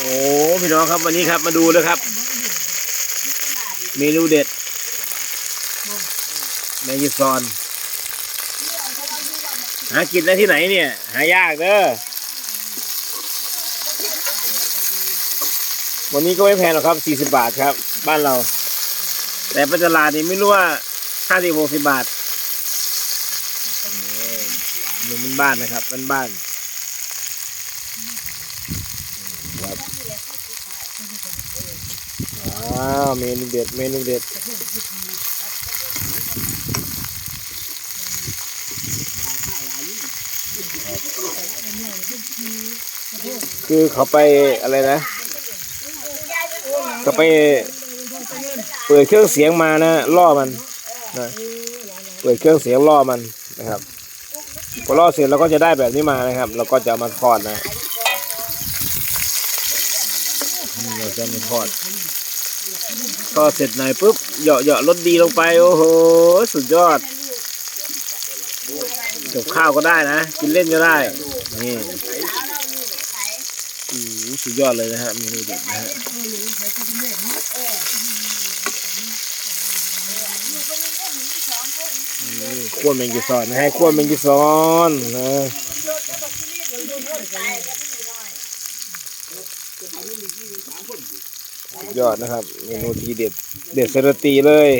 โอ้พี่น้องครับวันนี้ครับมาดูเลยครับ เมนูเด็ดแมงยีซอน หากินได้ที่ไหนเนี่ย หายากเด้อวันนี้ก็ไม่แพงหรอกครับ 40 บาทครับ บ้านเรา แต่ปัจจลาดนี่ไม่รู้ว่า50 60บาทนี่อยู่บ้านนะครับบ้าน ครับว้าวเมนูเด็ดเมนูเด็ดคือเขาไปอะไรนะเขาไปเปิดเครื่องเสียงมานะล่อมันนะเปิดเครื่องเสียงล่อมันนะครับพอล่อเสร็จเราก็จะได้แบบนี้มานะครับ เราก็จะเอามาทอดนะอืม เราจะมาทอดทอดเสร็จหน่อยปุ๊บเหยาะเหยาะรสดีลงไป โอ้โห สุดยอดกับข้าวก็ได้นะ กินเล่นก็ได้ นี่อ้โหสุดยอดเลยนะฮะเมนูเด็ดนะฮะขั้วแมงกีซอนนะฮะขั้วแมงกีซอนนะ ยอดนะครับ เมนูทีเด็ด เด็ดสรตีเลย